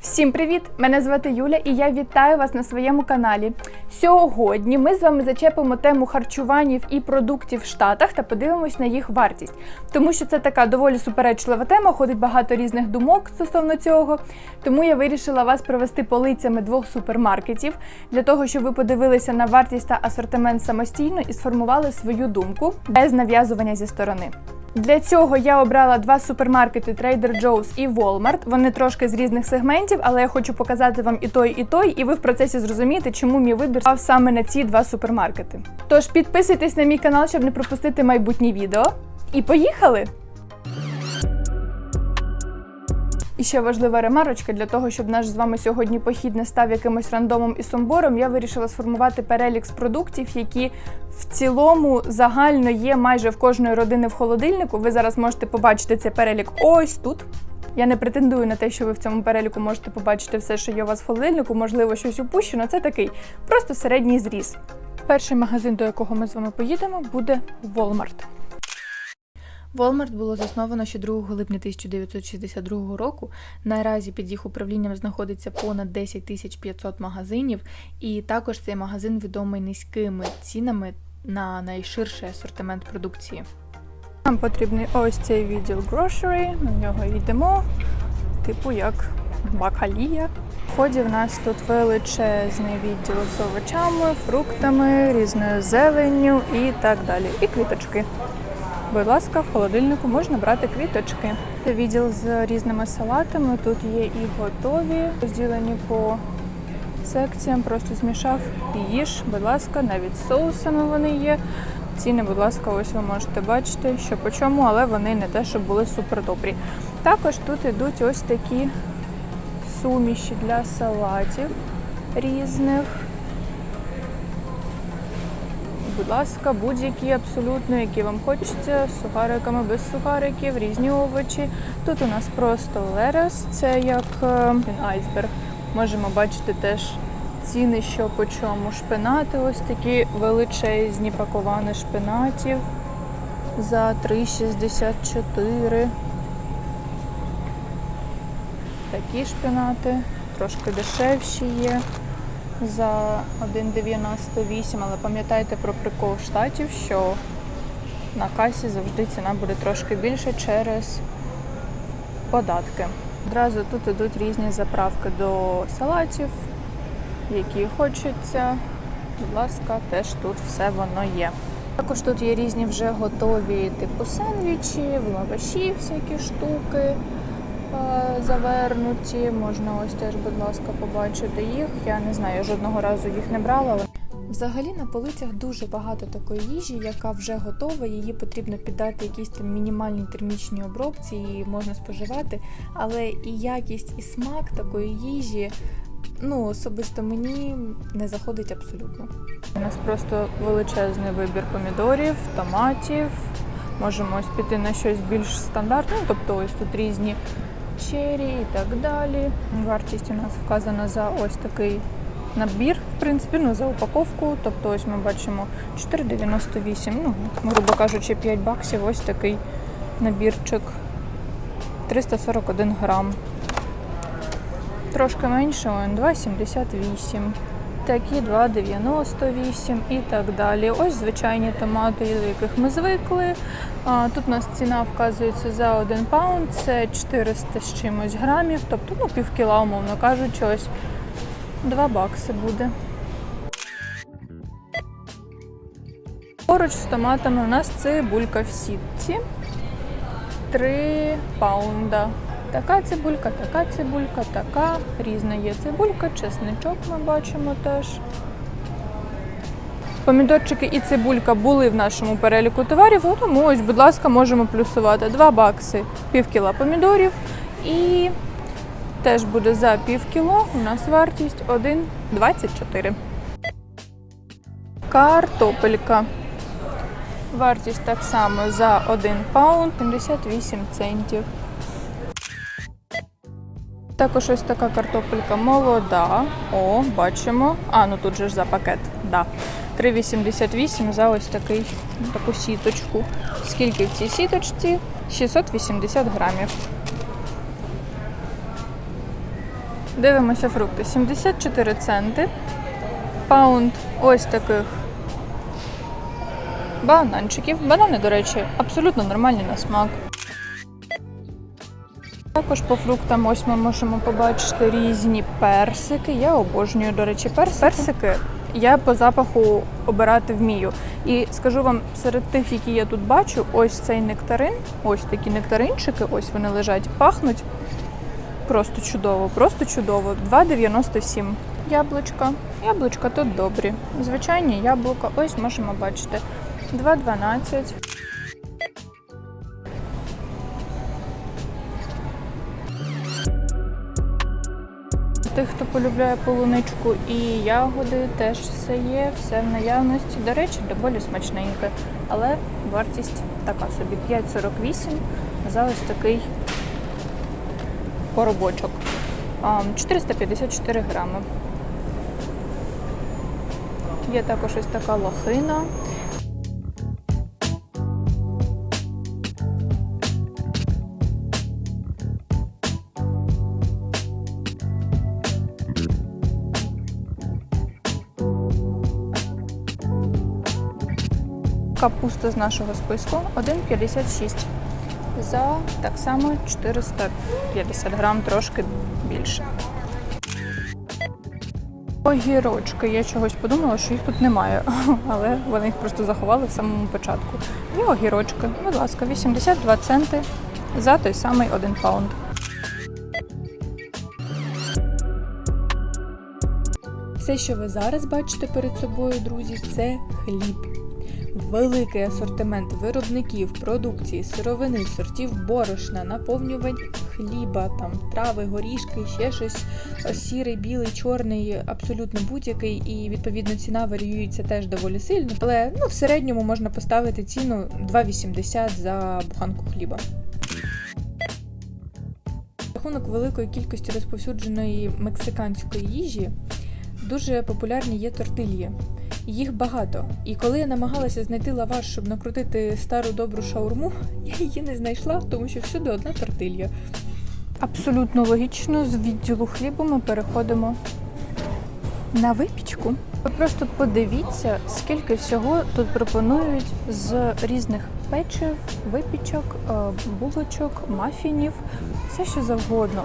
Всім привіт! Мене звати Юля і я вітаю вас на своєму каналі. Сьогодні ми з вами зачепимо тему харчуванів і продуктів в Штатах та подивимось на їх вартість, тому що це така доволі суперечлива тема, ходить багато різних думок стосовно цього. Тому я вирішила вас провести полицями двох супермаркетів для того, щоб ви подивилися на вартість та асортимент самостійно і сформували свою думку без нав'язування зі сторони. Для цього я обрала два супермаркети Trader Joe's і Walmart. Вони трошки з різних сегментів, але я хочу показати вам і той, і той, і ви в процесі зрозумієте, чому мій вибір став саме на ці два супермаркети. Тож підписуйтесь на мій канал, щоб не пропустити майбутні відео. І поїхали! І ще важлива ремарочка для того, щоб наш з вами сьогодні похід не став якимось рандомом і сумбором. Я вирішила сформувати перелік з продуктів, які в цілому загально є майже в кожної родини в холодильнику. Ви зараз можете побачити цей перелік ось тут. Я не претендую на те, що ви в цьому переліку можете побачити все, що є у вас в холодильнику, можливо, щось упущено. Це такий просто середній зріз. Перший магазин, до якого ми з вами поїдемо, буде Walmart. Walmart було засновано ще 2 липня 1962 року. Наразі під їх управлінням знаходиться понад 10 тисяч 500 магазинів, і також цей магазин відомий низькими цінами на найширший асортимент продукції. Нам потрібний ось цей відділ grocery, на нього йдемо, типу як бакалія. В ході в нас тут величезний відділ з овочами, фруктами, різною зеленню і так далі. І квіточки. Будь ласка, в холодильнику можна брати квіточки. Це відділ з різними салатами. Тут є і готові, розділені по секціям. Просто змішав і їж. Будь ласка, навіть соусами вони є. Ціни, будь ласка, ось ви можете бачити, що по чому, але вони не те, щоб були супер добрі. Також тут ідуть ось такі суміші для салатів різних. Будь ласка, будь-які абсолютно, які вам хочеться, з сухариками, без сухариків, різні овочі. Тут у нас просто лерес, це як е, айсберг. Можемо бачити теж ціни, що по чому. Шпинати ось такі величезні пакувани шпинатів за 3,64. Такі шпинати, трошки дешевші є за 1,98, але пам'ятайте про прикол штатів, що на касі завжди ціна буде трошки більше через податки. Одразу тут ідуть різні заправки до салатів, які хочеться. Будь ласка, теж тут все воно є. Також тут є різні вже готові типу сендвічі, лаваші всякі штуки завернуті. Можна ось теж, будь ласка, побачити їх. Я не знаю, жодного разу їх не брала. Взагалі на полицях дуже багато такої їжі, яка вже готова. Її потрібно піддати якійсь там мінімальній термічній обробці, її можна споживати. Але і якість, і смак такої їжі, ну особисто мені не заходить абсолютно. У нас просто величезний вибір помідорів, томатів. Можемо ось піти на щось більш стандартне, тобто ось тут різні чері і так далі. Вартість у нас вказана за ось такий набір, в принципі, ну за упаковку. Тобто ось ми бачимо 4,98, ну, грубо кажучи, 5 баксів. Ось такий набірчик. 341 грам. Трошки менше, 2,78. Такі 2,98 і так далі. Ось звичайні томати, до яких ми звикли. Тут у нас ціна вказується за 1 паунд, це 400 з чимось грамів, тобто ну, пів кіла, умовно кажучи, ось 2 бакси буде. Поруч з томатами у нас цибулька в сітці. 3 паунда. Така цибулька, така цибулька, така. Різна є цибулька, чесничок ми бачимо теж. Помідорчики і цибулька були в нашому переліку товарів, ну, тому ось, будь ласка, можемо плюсувати 2 бакси пів кіла помідорів. І теж буде за пів кіло. У нас вартість 1,24. Картопелька. Вартість так само за 1 паунд 78 центів. Також ось така картопелька молода. О, бачимо. А, ну тут же ж за пакет. Да. 3,88 за ось такий, таку сіточку. Скільки в цій сіточці? 680 грамів. Дивимося фрукти. 74 центи. Паунд ось таких бананчиків. Банани, до речі, абсолютно нормальні на смак. Також по фруктам ось ми можемо побачити різні персики. Я обожнюю, до речі, персики. Персики я по запаху обирати вмію. І скажу вам, серед тих, які я тут бачу, ось цей нектарин, ось такі нектаринчики, ось вони лежать, пахнуть просто чудово, просто чудово. 2,97. Яблучка. Яблучка тут добрі. Звичайні яблука, ось можемо бачити. 2,12. Тих, хто полюбляє полуничку і ягоди, теж все є, все в наявності. До речі, доволі смачненьке. Але вартість така собі 5,48 за ось такий коробочок. 454 грами. Є також ось така лохина. Капуста з нашого списку 1,56. За так само 450 грам, трошки більше. Огірочки. Я чогось подумала, що їх тут немає, але вони їх просто заховали в самому початку. І огірочки, будь ласка, 82 центи за той самий 1 паунд. Все, що ви зараз бачите перед собою, друзі, це хліб. Великий асортимент виробників, продукції, сировини, сортів борошна, наповнювань хліба, там трави, горішки, ще щось сірий, білий, чорний, абсолютно будь-який, і відповідно ціна варіюється теж доволі сильно. Але ну в середньому можна поставити ціну 2,80 за буханку хліба. Рахунок великої кількості розповсюдженої мексиканської їжі дуже популярні є тортильї. Їх багато. І коли я намагалася знайти лаваш, щоб накрутити стару добру шаурму, я її не знайшла, тому що всюди одна тортилья. Абсолютно логічно, з відділу хлібу ми переходимо на випічку. Ви просто подивіться, скільки всього тут пропонують з різних печив, випічок, е, булочок, мафінів, все що завгодно.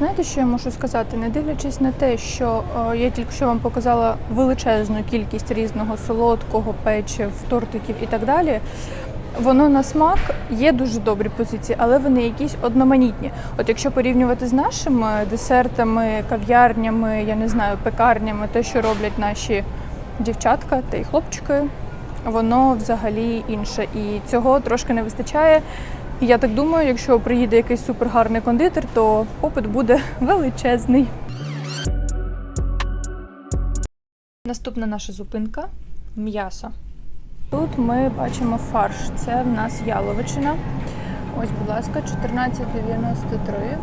Знаєте, що я можу сказати? Не дивлячись на те, що е, я тільки що вам показала величезну кількість різного солодкого, печив, тортиків і так далі. Воно на смак є дуже добрі позиції, але вони якісь одноманітні. От якщо порівнювати з нашими десертами, кав'ярнями, я не знаю, пекарнями, те, що роблять наші дівчатка та й хлопчики, воно взагалі інше. І цього трошки не вистачає. І я так думаю, якщо приїде якийсь супергарний кондитер, то попит буде величезний. Наступна наша зупинка м'ясо. Тут ми бачимо фарш. Це в нас яловичина. Ось, будь ласка, 14,93.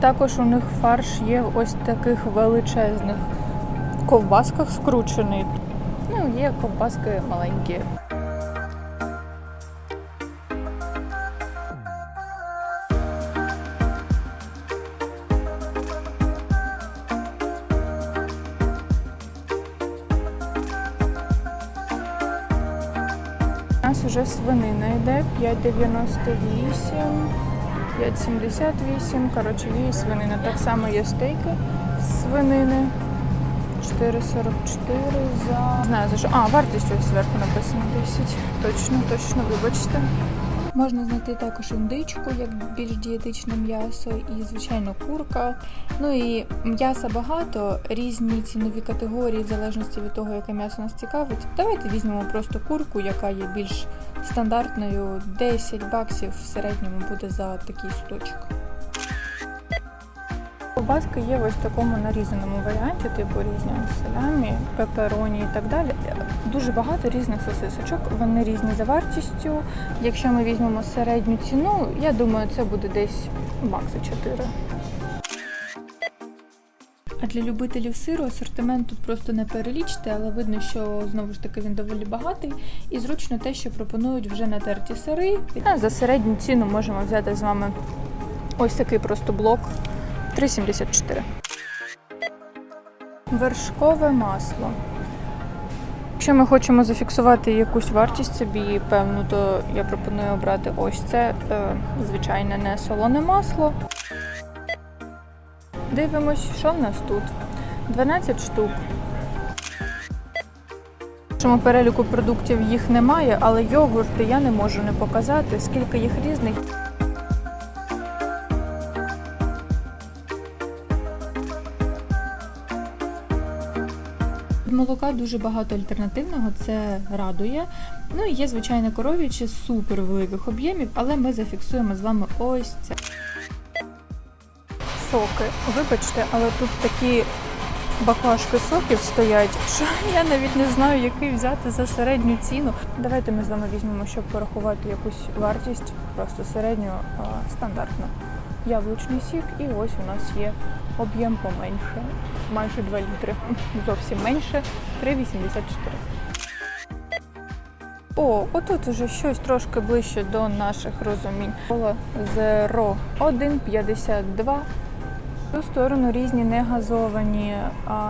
Також у них фарш є в ось таких величезних ковбасках скручений. Ну, є ковбаски маленькі. Вже свинина йде 5,98, 5,78. Коротше, є свинина. Так само є стейки свинини. 4,44 за. Знаю за що. А, вартість ось зверху написано 10. Точно, точно, вибачте. Можна знайти також індичку, як більш дієтичне м'ясо, і, звичайно, курка. Ну і м'яса багато, різні цінові категорії, в залежності від того, яке м'ясо нас цікавить. Давайте візьмемо просто курку, яка є більш стандартною. 10 баксів в середньому буде за такий сточок. Ковбаски є ось в такому нарізаному варіанті, типу різні салямі, пепероні і так далі. Дуже багато різних сосисочок. Вони різні за вартістю. Якщо ми візьмемо середню ціну, я думаю, це буде десь бакси 4. Для любителів сиру асортимент тут просто не перелічити, але видно, що знову ж таки він доволі багатий і зручно те, що пропонують вже натерті сири. А за середню ціну можемо взяти з вами ось такий просто блок 3,74. Вершкове масло. Якщо ми хочемо зафіксувати якусь вартість собі певну, то я пропоную обрати ось це е, звичайне не солоне масло. Дивимось, що в нас тут. 12 штук. В нашому переліку продуктів їх немає, але йогурти я не можу не показати, скільки їх різних. Молока дуже багато альтернативного, це радує. Ну і є звичайне коров'яче супер великих об'ємів, але ми зафіксуємо з вами ось це. Соки. Вибачте, але тут такі баклажки соків стоять, що я навіть не знаю, який взяти за середню ціну. Давайте ми з вами візьмемо, щоб порахувати якусь вартість, просто середню а, стандартну. Яблучний сік, і ось у нас є об'єм поменше, майже 2 літри. Зовсім менше 3,84. О, отут уже щось трошки ближче до наших розумінь. Кола Zero 1,52. Ту сторону різні негазовані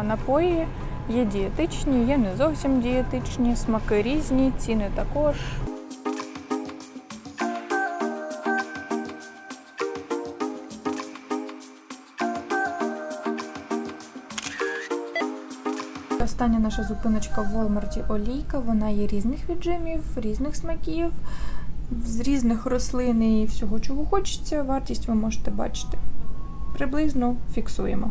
напої. Є дієтичні, є не зовсім дієтичні, смаки різні, ціни також. Остання наша зупиночка в Волмарті олійка. Вона є різних віджимів, різних смаків, з різних рослин і всього, чого хочеться. Вартість ви можете бачити. Приблизно фіксуємо.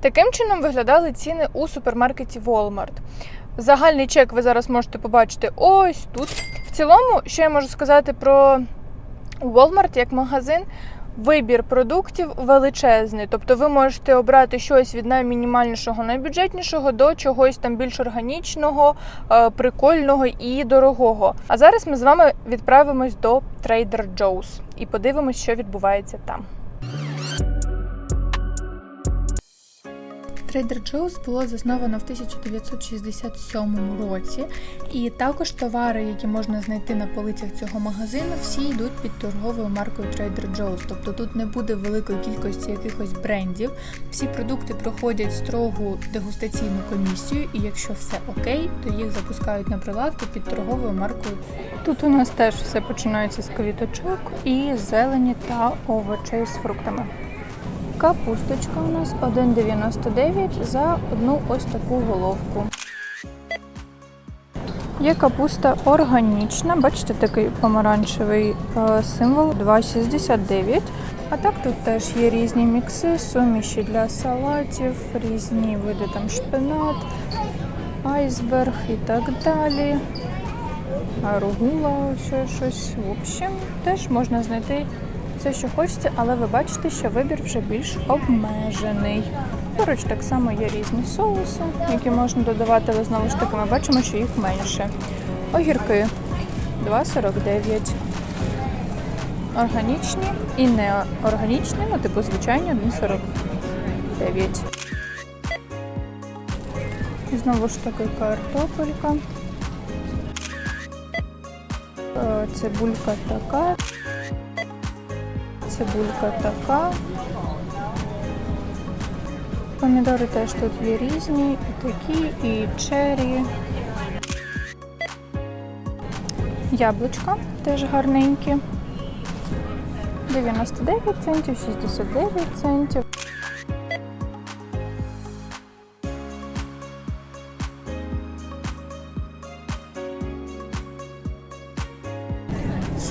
Таким чином виглядали ціни у супермаркеті Walmart. Загальний чек ви зараз можете побачити ось тут. В цілому, що я можу сказати про Walmart як магазин, вибір продуктів величезний. Тобто ви можете обрати щось від наймінімальнішого, найбюджетнішого до чогось там більш органічного, е, прикольного і дорогого. А зараз ми з вами відправимось до Trader Joe's і подивимось, що відбувається там. Trader Joe's було засновано в 1967 році, і також товари, які можна знайти на полицях цього магазину, всі йдуть під торговою маркою Trader Joe's. Тобто тут не буде великої кількості якихось брендів. Всі продукти проходять строгу дегустаційну комісію, і якщо все окей, то їх запускають на прилавки під торговою маркою. Тут у нас теж все починається з квіточок і зелені та овочей з фруктами. Капусточка у нас 1,99 за одну ось таку головку. Є капуста органічна, бачите, такий помаранчевий е, символ 2,69. А так тут теж є різні мікси, суміші для салатів, різні види там шпинат, айсберг і так далі. Аругула, ще щось. В общем, теж можна знайти все, що хочеться, але ви бачите, що вибір вже більш обмежений. Поруч так само є різні соуси, які можна додавати, але знову ж таки ми бачимо, що їх менше. Огірки 2,49. Органічні і не органічні, ну типу звичайні 1,49. І знову ж таки картопелька. Е, Цибулька така. Цибулька така. Помідори теж тут є різні, і такі, і чері. Яблучка теж гарненькі. 99 центів, 69 центів.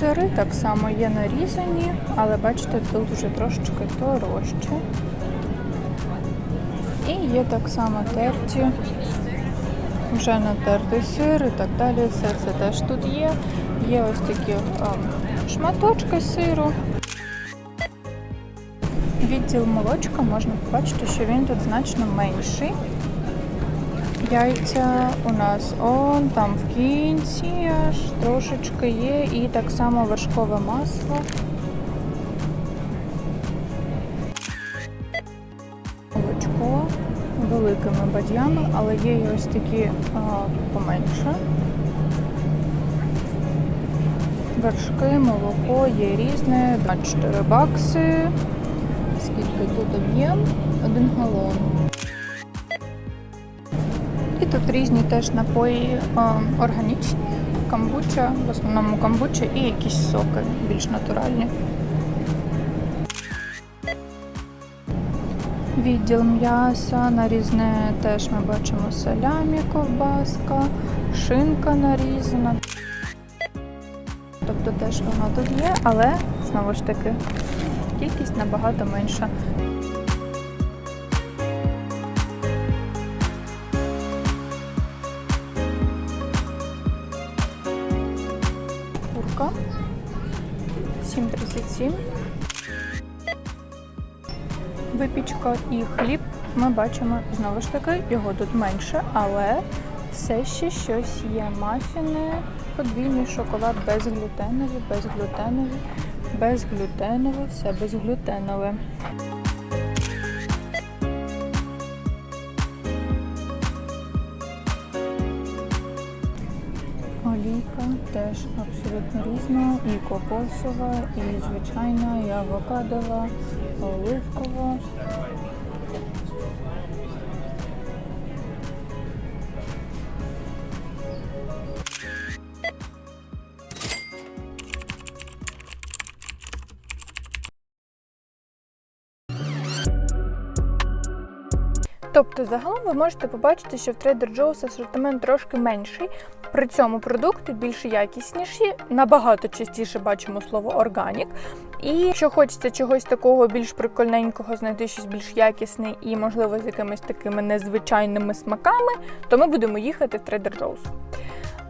Сири так само є нарізані, але бачите, тут вже трошечки дорожче. І є так само терті, вже натертий сир і так далі. Все це теж тут є. Є ось такі ем, шматочки сиру. Відділ молочка можна побачити, що він тут значно менший. Яйця у нас он там в кінці аж трошечки е, є. І так само вершкове масло. Молочко великими бадьями, але є і ось такі а, поменше. Вершки, молоко є різне, 24 бакси. Скільки тут об'єм? Один галон. І тут різні теж напої а, органічні, камбуча, в основному камбуча і якісь соки більш натуральні. Відділ м'яса нарізне теж ми бачимо салямі, ковбаска, шинка нарізана. Тобто теж воно тут є, але знову ж таки кількість набагато менша. Випічка і хліб ми бачимо знову ж таки, його тут менше, але все ще щось є. Мафіни, подвійний шоколад безглютенові, безглютенові, безглютенове, все безглютенове. Олійка теж абсолютно різна, і кокосова, і звичайна, і авокадова, оливкова. Тобто, загалом ви можете побачити, що в Trader Joe's асортимент трошки менший. При цьому продукти більш якісніші, набагато частіше бачимо слово органік. І якщо хочеться чогось такого більш прикольненького, знайти щось більш якісне і, можливо, з якимись такими незвичайними смаками, то ми будемо їхати в Trader Joe's.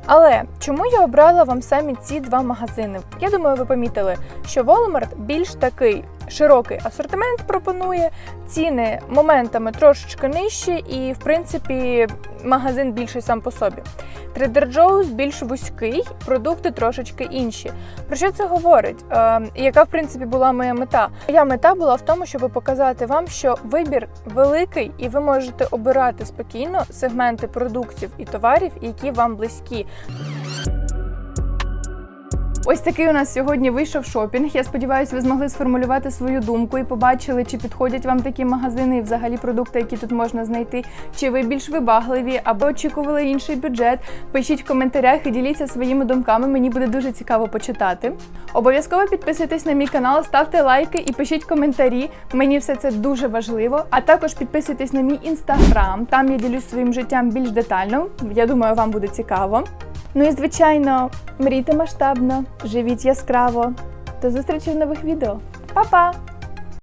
Але чому я обрала вам самі ці два магазини? Я думаю, ви помітили, що Walmart більш такий широкий асортимент пропонує, ціни моментами трошечки нижчі, і в принципі магазин більший сам по собі. Trader Joe's більш вузький, продукти трошечки інші. Про що це говорить? Е, яка в принципі була моя мета? Моя мета була в тому, щоб показати вам, що вибір великий, і ви можете обирати спокійно сегменти продуктів і товарів, які вам близькі. Ось такий у нас сьогодні вийшов шопінг. Я сподіваюся, ви змогли сформулювати свою думку і побачили, чи підходять вам такі магазини і взагалі продукти, які тут можна знайти. Чи ви більш вибагливі або очікували інший бюджет? Пишіть в коментарях і діліться своїми думками. Мені буде дуже цікаво почитати. Обов'язково підписуйтесь на мій канал, ставте лайки і пишіть коментарі. Мені все це дуже важливо. А також підписуйтесь на мій інстаграм. Там я ділюсь своїм життям більш детально. Я думаю, вам буде цікаво. Ну і звичайно, мрійте масштабно, живіть яскраво. До зустрічі в нових відео. Па-па!